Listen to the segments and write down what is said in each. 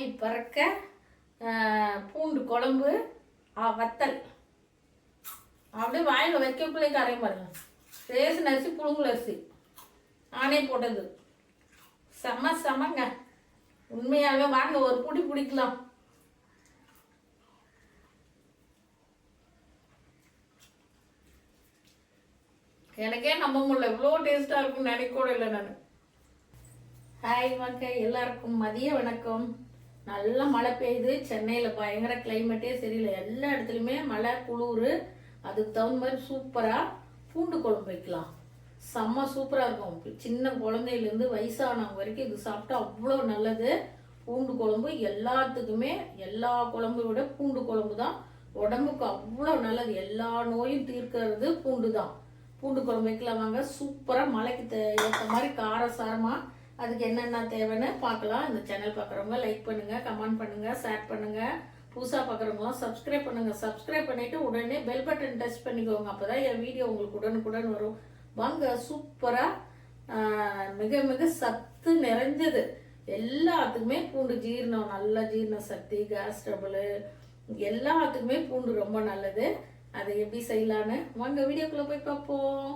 ஆவி பறக்க பூண்டு குழம்பு வத்தல். அப்படியே வாயில் வைக்கக்குள்ளே கரையும் பாருங்க. ரேசன் அரிசி புழுங்கல் அரிசி நானே போட்டது. செம செமங்க. உண்மையாகவே வாங்க ஒரு புடி பிடிக்கலாம். எனக்கே நம்ப முடியல. இவ்வளோ டேஸ்ட்டாக இருக்கும்னு நினைக்க கூட இல்லை நான். ஹாய் வாங்க எல்லாருக்கும் மதிய வணக்கம். நல்லா மழை பெய்யுது. சென்னையில் பயங்கர கிளைமேட்டே சரியில்லை. எல்லா இடத்துலையுமே மழை குளிர். அதுக்கு தகுந்த மாதிரி சூப்பராக பூண்டு குழம்பு வைக்கலாம். செம்ம சூப்பராக இருக்கும். சின்ன குழந்தையிலேருந்து வயசானவங்க வரைக்கும் இது சாப்பிட்டா அவ்வளோ நல்லது. பூண்டு குழம்பு எல்லாத்துக்குமே எல்லா குழம்பை விட பூண்டு குழம்பு தான் உடம்புக்கு அவ்வளோ நல்லது. எல்லா நோயும் தீர்க்கிறது பூண்டு தான். பூண்டு குழம்பு வைக்கலாம் வாங்க. சூப்பராக மழைக்கு தே ஏற்ற மாதிரி காரசாரமாக அதுக்கு என்னென்ன தேவைன்னு பார்க்கலாம். இந்த சேனல் பார்க்குறவங்க லைக் பண்ணுங்கள் கமெண்ட் பண்ணுங்கள் ஷேர் பண்ணுங்கள் புதுசாக பார்க்குறவங்களாம் சப்ஸ்கிரைப் பண்ணுங்கள் சப்ஸ்கிரைப் பண்ணிவிட்டு உடனே பெல் பட்டன் டச் பண்ணிக்கோங்க. அப்போ தான் என் வீடியோ உங்களுக்கு உடனுக்குடன் வரும். வாங்க சூப்பராக மிக மிக சத்து நிறைஞ்சது. எல்லாத்துக்குமே பூண்டு ஜீரணம் நல்ல ஜீரண சக்தி கேஸ் ட்ரபிள் எல்லாத்துக்குமே பூண்டு ரொம்ப நல்லது. அதை எப்படி செய்யலான்னு வாங்க வீடியோக்குள்ளே போய் பார்ப்போம்.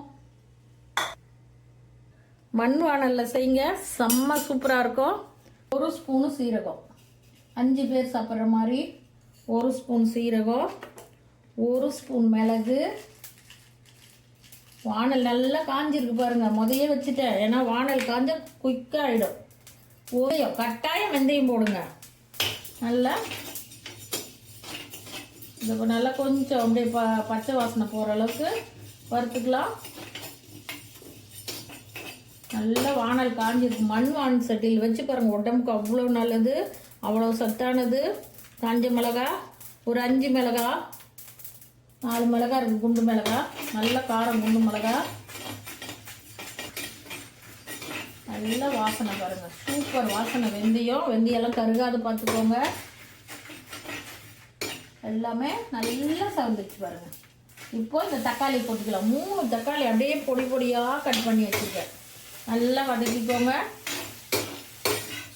மண் வாணலில் செய்யுங்க. செம்ம சூப்பராக இருக்கும். ஒரு ஸ்பூனு சீரகம். அஞ்சு பேர் சாப்பிட்ற மாதிரி ஒரு ஸ்பூன் சீரகம் ஒரு ஸ்பூன் மிளகு. வானல் நல்லா காஞ்சிருக்கு பாருங்கள் முதைய வச்சுட்டேன். ஏன்னா வானல் காஞ்ச குயிக்காக ஆகிடும் ஓயம் கட்டாயம் வெந்தயம் போடுங்க. நல்லா இது நல்லா கொஞ்சம் அப்படியே ப பச்சை வாசனை போகிற அளவுக்கு வறுத்துக்கலாம். நல்லா வானல் காஞ்சிருக்கு. மண் வான் சட்டியில் வச்சு பாருங்கள் உடம்புக்கு அவ்வளோ நல்லது அவ்வளோ சத்தானது. காஞ்ச மிளகா ஒரு அஞ்சு மிளகா நாலு மிளகா இருக்குது குண்டு மிளகா நல்ல காரம் குண்டு மிளகா. நல்ல வாசனை பாருங்கள் சூப்பர் வாசனை. வெந்தயம் வெந்தயெல்லாம் கருகாத பார்த்துக்கோங்க. எல்லாமே நல்லா சவந்துச்சு பாருங்க. இப்போ இந்த தக்காளி போட்டுக்கலாம். மூணு தக்காளி அப்படியே பொடி பொடியாக கட் பண்ணி வச்சுருக்கேன். நல்லா வதக்கிக்கோங்க.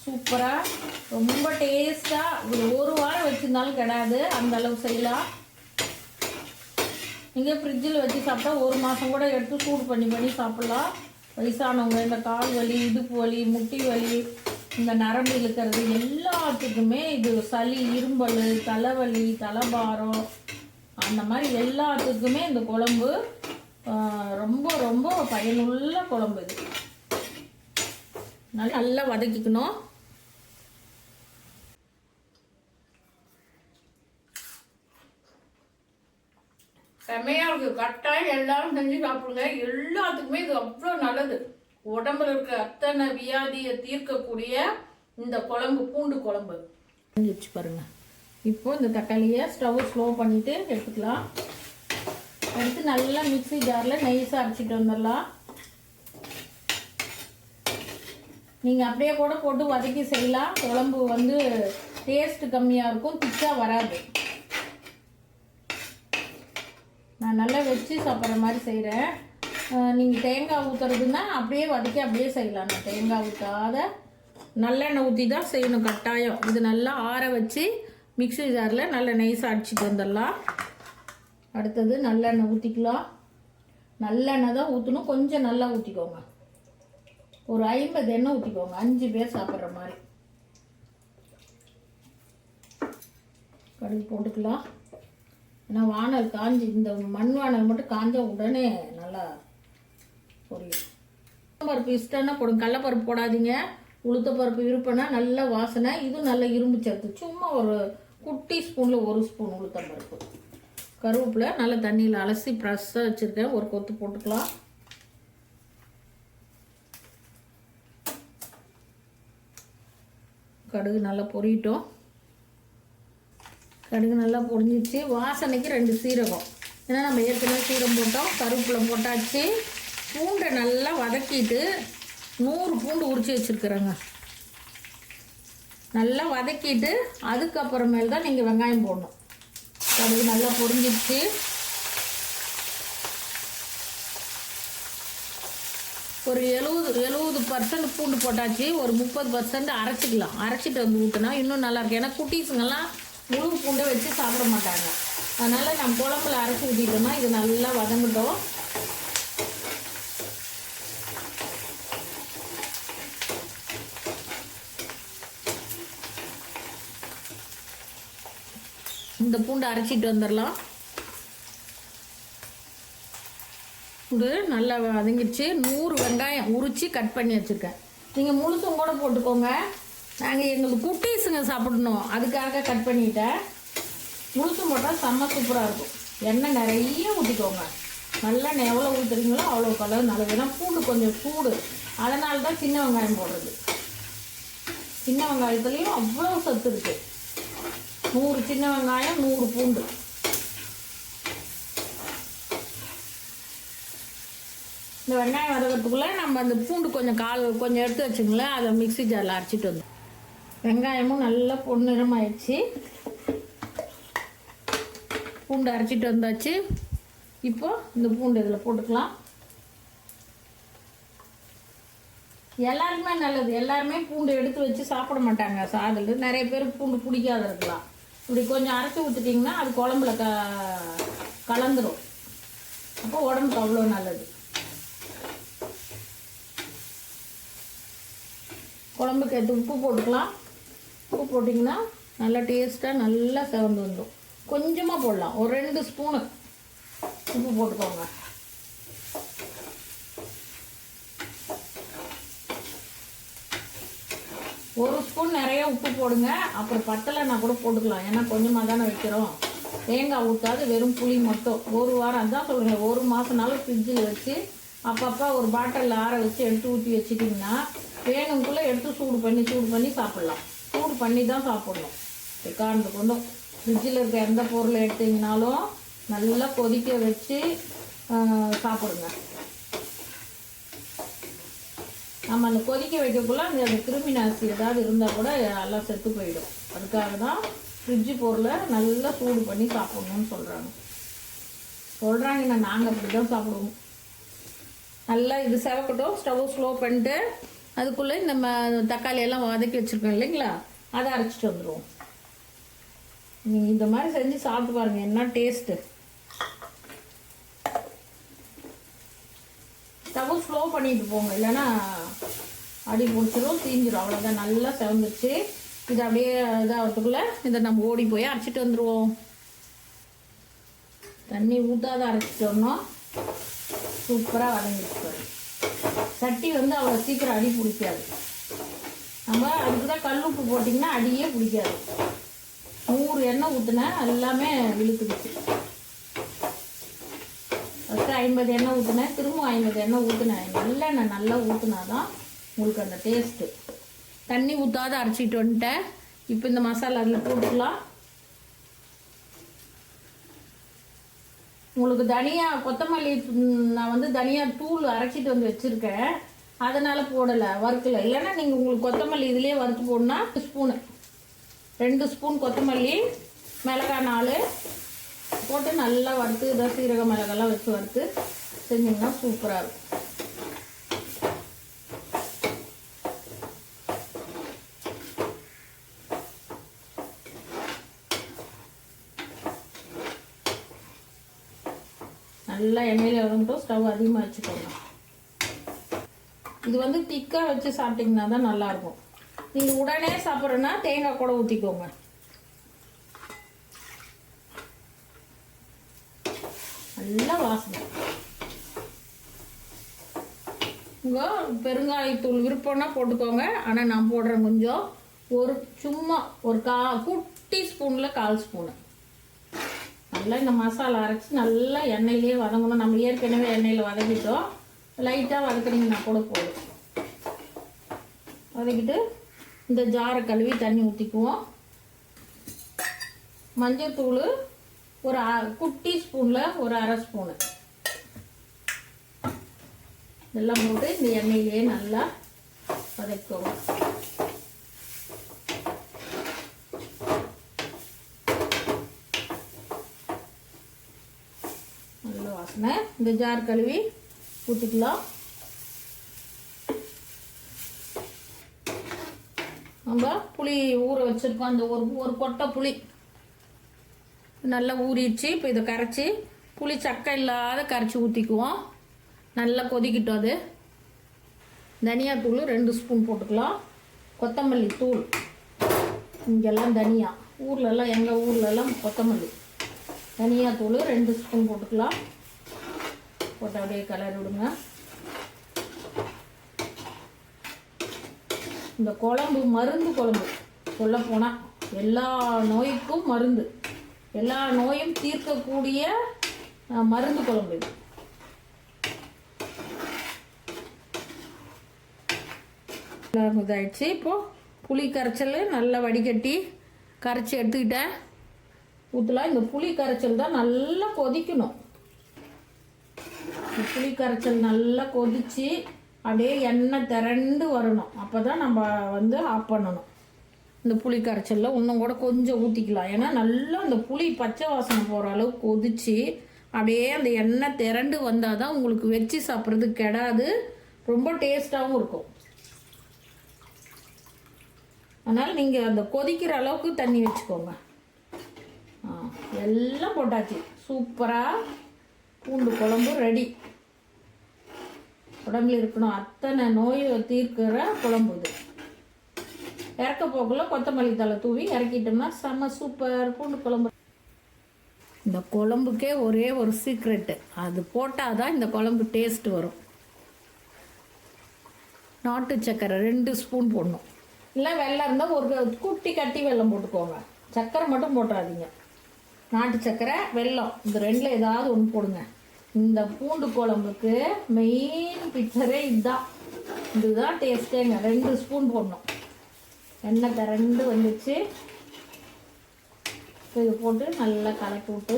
சூப்பராக ரொம்ப டேஸ்ட்டாக ஒரு ஒரு வாரம் வச்சுருந்தாலும் கிடையாது அந்த செய்யலாம். நீங்கள் ஃப்ரிட்ஜில் வச்சு சாப்பிட்டா ஒரு மாதம் கூட எடுத்து சூடு பண்ணி பண்ணி சாப்பிட்லாம். வயசானவங்க இந்த கால் வலி இடுப்பு வலி முட்டி வலி இந்த நரம்பு இழுக்கிறது எல்லாத்துக்குமே இது சளி இரும்பல் தலைவலி தலைபாரம் அந்த மாதிரி எல்லாத்துக்குமே இந்த குழம்பு ரொம்ப ரொம்ப பயனுள்ள குழம்பு இது. நல்லா வதக்கிக்கணும். செம்மையாக இருக்குது கட்டாயம் எல்லாரும் செஞ்சு சாப்பிடுங்க. எல்லாத்துக்குமே இது அவ்வளோ நல்லது. உடம்புல இருக்க அத்தனை வியாதியை தீர்க்கக்கூடிய இந்த குழம்பு பூண்டு குழம்பு. வச்சு பாருங்க. இப்போ இந்த தக்காளியை ஸ்டவ் ஸ்லோ பண்ணிட்டு எடுத்துக்கலாம். எடுத்து நல்லா மிக்ஸி ஜாரில் நைஸாக அரைச்சிட்டு வந்துடலாம். நீங்கள் அப்படியே கூட போட்டு வதக்கி செய்யலாம். குழம்பு வந்து டேஸ்ட் கம்மியாக இருக்கும். திக்காக வராது. நான் நல்லா வச்சு சாப்பிட்ற மாதிரி செய்கிறேன் நீங்கள் தேங்காய் ஊற்றுறதுன்னா அப்படியே வதக்கி அப்படியே செய்யலாம். நான் தேங்காய் ஊற்றாத நல்லெண்ணெய் ஊற்றி தான் செய்யணும் கட்டாயம். இது நல்லா ஆற வச்சு மிக்ஸி ஜாரில் நல்ல நைஸாக அடிச்சிட்டு வந்துடலாம். அடுத்தது நல்லெண்ணெய் ஊற்றிக்கலாம் நல்லெண்ணெய் தான் ஊற்றணும் கொஞ்சம் நல்லா ஊற்றிக்கோங்க ஒரு ஐம்பது எண்ணெய் ஊற்றிக்கோங்க அஞ்சு பேர் சாப்பிட்ற மாதிரி. கடுகு போட்டுக்கலாம். ஏன்னா வானல் காஞ்சி இந்த மண் வானல் மட்டும் காஞ்ச உடனே நல்லா பொரியும். பருப்பு இஷ்டம்னா போடுங்க. கடலப்பருப்பு போடாதீங்க. உளுத்த பருப்பு விருப்பம்னா நல்ல வாசனை. இதுவும் நல்ல இரும்பு சேர்த்து சும்மா ஒரு குட்டி ஸ்பூனில் ஒரு ஸ்பூன் உளுத்தம் பருப்பு கருவேப்பிலை நல்ல தண்ணியில் அலசி ப்ரெஷ்ஷாக வச்சுருக்கேன். ஒரு கொத்து போட்டுக்கலாம். கடுகு நல்லா பொரியட்டும் கடுகு நல்லா பொரிஞ்சிச்சு. வாசனைக்கு ரெண்டு சீரகம். ஏன்னா நம்ம ஏற்கனவே சீரம் போட்டோம் கருவேப்பிலை போட்டாச்சு. பூண்டை நல்லா வதக்கிட்டு நூறு பூண்டு உரிச்சு வச்சுருக்குறேங்க. நல்லா வதக்கிட்டு அதுக்கப்புறமேல் தான் நீங்கள் வெங்காயம் போடணும். கடுகு நல்லா பொரிஞ்சிடுச்சு ஒரு எழுபது எழுபது பர்சன்ட் பூண்டு போட்டாச்சு ஒரு முப்பது பர்சன்ட் அரைச்சிக்கலாம். அரைச்சிட்டு வந்து ஊற்றினா இன்னும் நல்லாயிருக்கும். ஏன்னா குட்டீஸுங்கெல்லாம் முழு பூண்டை வச்சு சாப்பிட மாட்டாங்க. அதனால் நம்ம குழம்புல அரைச்சி ஊற்றிட்டோம்னா இது நல்லா வதங்கட்டும். இந்த பூண்டை அரைச்சிட்டு வந்துடலாம். இது நல்லா வதங்கிடுச்சு. நூறு வெங்காயம் உரித்து கட் பண்ணி வச்சுருக்கேன். நீங்கள் முழுசும் கூட போட்டுக்கோங்க. நாங்கள் எங்களுக்கு குட்டீஸுங்க சாப்பிடணும். அதுக்காக கட் பண்ணிட்டேன். முழுசும் போட்டால் செம்ம சூப்பராக இருக்கும். எண்ணெய் நிறைய ஊற்றிக்கோங்க நல்லெண்ணெய் எவ்வளோ ஊற்றுறீங்களோ அவ்வளோ கலர் நல்லது ஏன்னா பூண்டு கொஞ்சம் சூடு. அதனால தான் சின்ன வெங்காயம் போடுறது. சின்ன வெங்காயத்துலேயும் அவ்வளோ சத்து இருக்குது நூறு சின்ன வெங்காயம் நூறு பூண்டு. இந்த வெங்காயம் வதக்கிறதுக்குள்ளே நம்ம அந்த பூண்டு கொஞ்சம் கால் கொஞ்சம் எடுத்து வச்சுங்களேன். அதை மிக்ஸி ஜாரில் அரைச்சிட்டு வந்து வெங்காயமும் நல்லா பொன்னிறமாயிடுச்சு. பூண்டு அரைச்சிட்டு வந்தாச்சு. இப்போ இந்த பூண்டு இதில் போட்டுக்கலாம். எல்லாருக்குமே நல்லது. எல்லாருமே பூண்டு எடுத்து வச்சு சாப்பிட மாட்டாங்க. சாதல் நிறைய பேர் பூண்டு பிடிக்காத இருக்கலாம் இப்படி கொஞ்சம் அரைச்சி ஊற்றிட்டிங்கன்னா அது குழம்புல க கலந்துடும் அப்போ உடம்புக்கு அவ்வளோ நல்லது. குழம்புக்கு எடுத்து உப்பு போட்டுக்கலாம். உப்பு போட்டிங்கன்னா நல்லா டேஸ்ட்டாக நல்லா செவந்து வந்துடும் கொஞ்சமாக போடலாம். ஒரு ரெண்டு ஸ்பூனு. உப்பு போட்டுக்கோங்க. ஒரு ஸ்பூன் நிறைய உப்பு போடுங்க. அப்புறம் பத்தலைன்னா கூட போட்டுக்கலாம். ஏன்னா கொஞ்சமாக தானே வைக்கிறோம். தேங்காய் ஊற்றாது வெறும் புளி மட்டும். ஒரு வாரம் அதான் சொல்கிறேன் ஒரு மாதம்னாலும் ஃப்ரிட்ஜில் வச்சு அப்பப்போ ஒரு பாட்டிலில் ஆற வச்சு எடுத்து ஊற்றி வச்சிட்டிங்கன்னா வேணுங்குள்ளே எடுத்து சூடு பண்ணி சூடு பண்ணி சாப்பிட்லாம். சூடு பண்ணி தான் சாப்பிட்ணும். உட்கார்ந்து கொண்டும் ஃப்ரிட்ஜில் இருக்க எந்த பொருளை எடுத்தீங்கனாலும் நல்லா கொதிக்க வச்சு சாப்பிடுங்க. நம்ம அந்த கொதிக்க வைக்கக்குள்ளே அந்த அந்த கிருமி நாசி ஏதாவது இருந்தால் கூட எல்லாம் செத்து போயிடும். அதுக்காக தான் ஃப்ரிட்ஜு பொருளை நல்லா சூடு பண்ணி சாப்பிட்ணுன்னு சொல்கிறாங்க சொல்கிறாங்க நாங்கள் அப்படி தான் சாப்பிடுவோம். நல்லா இது செவக்கட்டும் ஸ்டவ் ஸ்லோ பண்ணிட்டு அதுக்குள்ளே நம்ம தக்காளி எல்லாம் வதக்கி வச்சுருக்கோம் இல்லைங்களா? அதை அரைச்சிட்டு வந்துடுவோம் நீங்கள் இந்த மாதிரி செஞ்சு சாப்பிட்டு பாருங்கள் என்ன டேஸ்ட்டு ஸ்டவ் ஸ்லோ பண்ணிட்டு போங்க. இல்லைன்னா அடி பிடிச்சிரும் தீஞ்சிரும். அவ்வளோதான் நல்லா செவந்துருச்சு. இது அப்படியே இதாகிறதுக்குள்ள இதை நம்ம ஓடி போய் அரைச்சிட்டு வந்துடுவோம் தண்ணி ஊற்றாத அரைச்சிட்டு வரணும். சூப்பராக வதங்கிட்டு சட்டி வந்து அவ்வளோ சீக்கிரம் அடி பிடிக்காது. நம்ம அதுக்கு தான் கல் உப்பு போட்டிங்கன்னா அடியே பிடிக்காது. நூறு எண்ணெய் ஊற்றுனேன் எல்லாமே இழுத்துடுச்சு ஃபஸ்ட்டு ஐம்பது எண்ணெய் ஊற்றுனேன் திரும்ப ஐம்பது எண்ணெய் ஊற்றினேன் நல்லெண்ணெய் நல்லா ஊற்றுனா தான் உங்களுக்கு அந்த டேஸ்ட்டு தண்ணி ஊற்றாத அரைச்சிட்டு வந்துட்டேன். இப்போ இந்த மசாலா அதில் போட்டுக்கலாம். உங்களுக்கு தனியா கொத்தமல்லி நான் வந்து தனியா தூள் அரைச்சிட்டு வந்து வச்சுருக்கேன். அதனால் போடலை வறுக்கலை. இல்லைன்னா நீங்கள் உங்களுக்கு கொத்தமல்லி இதுலேயே வறுத்து போடணும்னா ஸ்பூனு. ரெண்டு ஸ்பூன் கொத்தமல்லி மிளகாய் நாலு. போட்டு நல்லா வறுத்து இதை சீரக மிளகாலாம் வச்சு வறுத்து செஞ்சிங்கன்னா சூப்பராக இருக்கும். நல்லா எண்ணெயில் வதங்கட்டும். ஸ்டவ் அதிகமாக வச்சுக்கோங்க. இது வந்து திக்காக வச்சு சாப்பிட்டிங்கன்னா தான் நல்லாயிருக்கும். நீங்கள் உடனே சாப்பிட்றேன்னா தேங்காய் கூட ஊற்றிக்கோங்க நல்லா வாசனை. இங்கே பெருங்காயத்தூள் விருப்பம்னா போட்டுக்கோங்க. ஆனால் நான் போடுறேன் கொஞ்சம். ஒரு சும்மா ஒரு கா குட்டி ஸ்பூனில் கால் ஸ்பூனு நல்லா இந்த மசாலா அரைச்சி நல்லா எண்ணெயிலே வதங்கணும். நம்ம ஏற்கனவே எண்ணெயில் வதக்கிட்டோம். லைட்டாக வதக்குனீங்கன்னா கூட போதும். வதக்கிட்டு இந்த ஜாரை கழுவி தண்ணி ஊற்றிக்குவோம் மஞ்சள்தூள் ஒரு குட்டி ஸ்பூனில் ஒரு அரை ஸ்பூனு இதெல்லாம் போட்டு இந்த எண்ணெயிலேயே நல்லா வதக்குவோம். இந்த ஜார் கழுவி ஊற்றிக்கலாம் நம்ம புளி ஊற வச்சுருக்கோம். அந்த ஒரு ஒரு கொட்டை புளி. நல்லா ஊறிடுச்சு. இப்போ இதை கரைச்சி புளி சக்கை இல்லாத கரைச்சி ஊற்றிக்குவோம் நல்லா கொதிக்கிட்டோம் அது. தனியாத்தூள் ரெண்டு ஸ்பூன் போட்டுக்கலாம். கொத்தமல்லி தூள். இங்கெல்லாம் தனியா. ஊர்லெல்லாம் எங்கள் ஊர்லெல்லாம் கொத்தமல்லி. தனியாத்தூள் ரெண்டு ஸ்பூன் போட்டுக்கலாம். போட்டு அப்படியே கலர் விடுங்க. இந்த குழம்பு மருந்து குழம்பு. சொல்லப் போனால் எல்லா நோய்க்கும் மருந்து. எல்லா நோயும் தீர்க்கக்கூடிய மருந்து குழம்பு இது. இதாகிடுச்சு இதாயிடுச்சு. இப்போது புளி கரைச்சல் நல்லா வடிகட்டி கரைச்சி எடுத்துக்கிட்டேன். ஊற்றலாம் இந்த புளி கரைச்சல் தான் நல்லா கொதிக்கணும். புளி கரைச்சல் நல்லா கொதிச்சு அப்படியே எண்ணெய் திரண்டு வரணும். அப்போ தான் நம்ம வந்து ஆஃப் பண்ணணும். இந்த புளி கரைச்சலில் இன்னும் கூட கொஞ்சம் ஊற்றிக்கலாம் ஏன்னா நல்லா அந்த புளி பச்சை வாசனை போகிற அளவுக்கு கொதிச்சு அப்படியே அந்த எண்ணெய் திரண்டு வந்தால் தான் உங்களுக்கு வச்சு சாப்பிட்றது கெடாது. ரொம்ப டேஸ்ட்டாகவும் இருக்கும். அதனால் நீங்கள் அந்த கொதிக்கிற அளவுக்கு தண்ணி வச்சுக்கோங்க. எல்லாம் போட்டாச்சு. சூப்பராக பூண்டு குழம்பு ரெடி உடம்புல இருக்கணும். அத்தனை நோயை தீர்க்கிற குழம்பு இது. இறக்க போக்குள்ள கொத்தமல்லி தலை தூவி இறக்கிட்டோம்னா செம்ம சூப்பர் பூண்டு குழம்பு. இந்த குழம்புக்கே ஒரே ஒரு சீக்ரெட்டு அது போட்டால் தான் இந்த குழம்பு டேஸ்ட் வரும். நாட்டு சக்கரை ரெண்டு ஸ்பூன் போடணும். இல்லை வெள்ளம் இருந்தால் ஒரு குட்டி கட்டி வெள்ளம் போட்டுக்கோங்க. சக்கரை மட்டும் போட்டுறாதீங்க நாட்டு சக்கரை வெல்லம் இந்த ரெண்டில் ஏதாவது ஒன்று போடுங்க. இந்த பூண்டு குழம்புக்கு மெயின் பிக்சரே இதுதான் இதுதான் டேஸ்ட்டேங்க ரெண்டு ஸ்பூன் போடணும். எண்ணெய் திரண்டு வந்துச்சு. இது போட்டு நல்லா கலக்கி விட்டு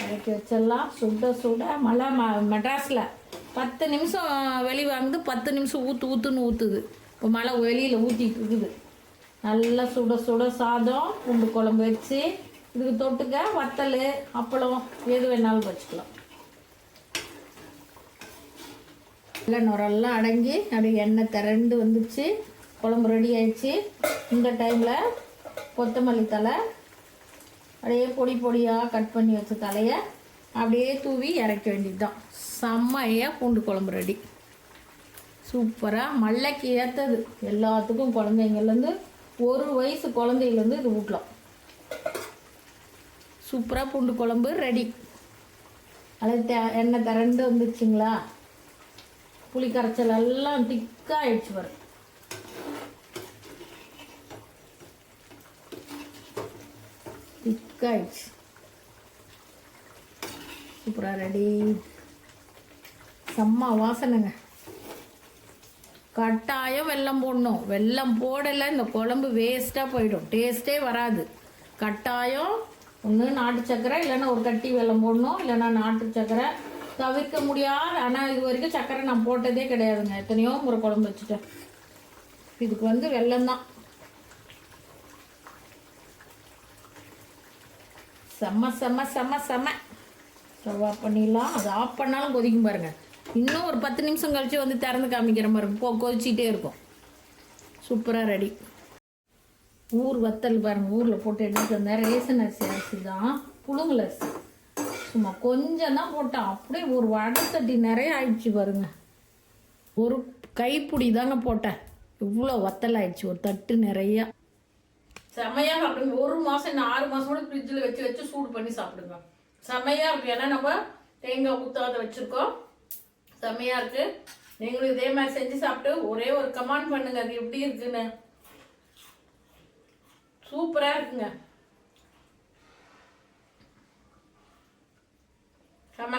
கலக்கி வச்சிடலாம். சுட சுட மழை ம மெட்ராஸில் பத்து நிமிஷம் வெளி வாங்குது பத்து நிமிஷம் ஊற்று ஊற்றுன்னு ஊற்றுது இப்போ மழை வெளியில் ஊற்றிட்டு இருக்குது. நல்லா சுட சுட சாதம் பூண்டு குழம்பு வச்சு இதுக்கு தொட்டுக்க வத்தல் அப்பளம் எது வேணாலும் வச்சுக்கலாம். எல்லாம் நுரெல்லாம் அடங்கி அப்படியே எண்ணெய் திரண்டு வந்துச்சு. குழம்பு ரெடி ஆயிடுச்சு. இந்த டைமில் கொத்தமல்லி தலை அப்படியே பொடி பொடியாக கட் பண்ணி வச்ச தலையை அப்படியே தூவி இறக்க வேண்டியதுதான். செம்மையாக பூண்டு குழம்பு ரெடி சூப்பராக மல்லைக்கு ஏற்றது எல்லாத்துக்கும் குழந்தைங்கள்லேருந்து ஒரு வயசு குழந்தையிலேருந்து இது ஊட்டலாம். சூப்பராக பூண்டு குழம்பு ரெடி அது எண்ணெய் திரண்டு வந்துச்சுங்களா? புளி கரைச்சல் எல்லாம் திக்காக ஆயிடுச்சு வரும் திக்காயிடுச்சு. சூப்பராக ரெடி செம்ம வாசனைங்க. கட்டாயம் வெல்லம் போடணும். வெல்லம் போடலை இந்த குழம்பு வேஸ்ட்டாக போயிடும். டேஸ்ட்டே வராது. கட்டாயம் ஒன்று நாட்டு சக்கரை இல்லைன்னா ஒரு கட்டி வெல்லம் போடணும். இல்லைன்னா நாட்டு சக்கரை தவிர்க்க முடியாத ஆனால் இது வரைக்கும் சக்கரை நான் போட்டதே கிடையாதுங்க. எத்தனையோ முறை குழம்பு வச்சுட்டேன். இதுக்கு வந்து வெள்ளம்தான் செம்ம செம்ம செம்ம செம்ம ஸ்டவ் ஆஃப் பண்ணிடலாம். அது ஆஃப் பண்ணாலும் கொதிக்கும் பாருங்க. இன்னும் ஒரு பத்து நிமிஷம் கழித்து வந்து திறந்து காமிக்கிற மாதிரி இருக்கும். கொ- கொதிச்சிட்டே இருக்கும். சூப்பராக ரெடி. ஊர் வத்தல் பாருங்கள் ஊரில் போட்டு எடுத்துகிட்டு வந்தேன். ரேசன் அரிசி அரிசி தான் புழுங்கல் அரிசி. சும்மா கொஞ்சம் தான் போட்டேன். அப்படியே ஒரு வடத்தட்டி நிறைய ஆயிடுச்சு பாருங்க. ஒரு கைப்பிடி தாங்க போட்டேன். இவ்வளோ வத்தல் ஆயிடுச்சு. ஒரு தட்டு நிறையா. செமையாக சாப்பிடுங்க. ஒரு மாதம் இன்னும் ஆறு மாதம் கூட ஃப்ரிட்ஜில் வச்சு வச்சு சூடு பண்ணி சாப்பிடுங்க. செமையாக இருக்கும் ஏன்னா நம்ம தேங்காய் ஊற்றாத வச்சுருக்கோம். செமையாக இருக்குது நீங்களும் இதே மாதிரி செஞ்சு சாப்பிட்டு ஒரே ஒரு கமெண்ட் பண்ணுங்க. அது எப்படி இருக்குன்னு. சூப்பராக இருக்குங்க. செம